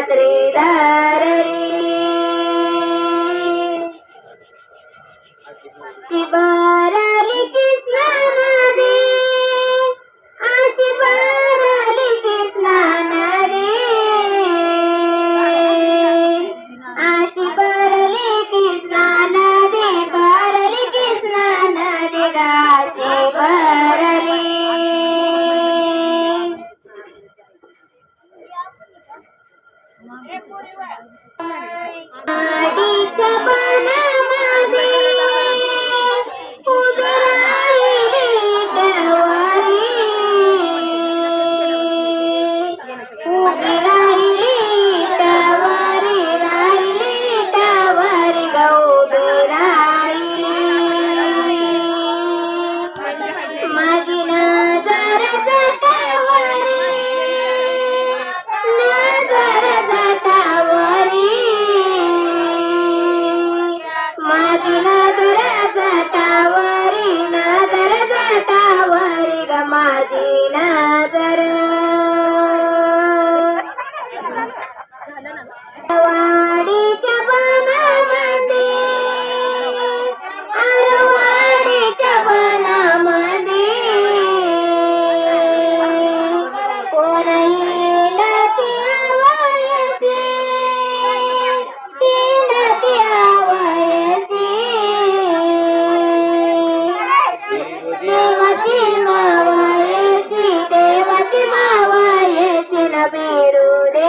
ग छत्री Everywhere. माझी नजर वाडीच्या बनामध्ये आरवाडीच्या बनामध्ये कोणही लती आवयचे ती देवाची मा నెరవేరుదే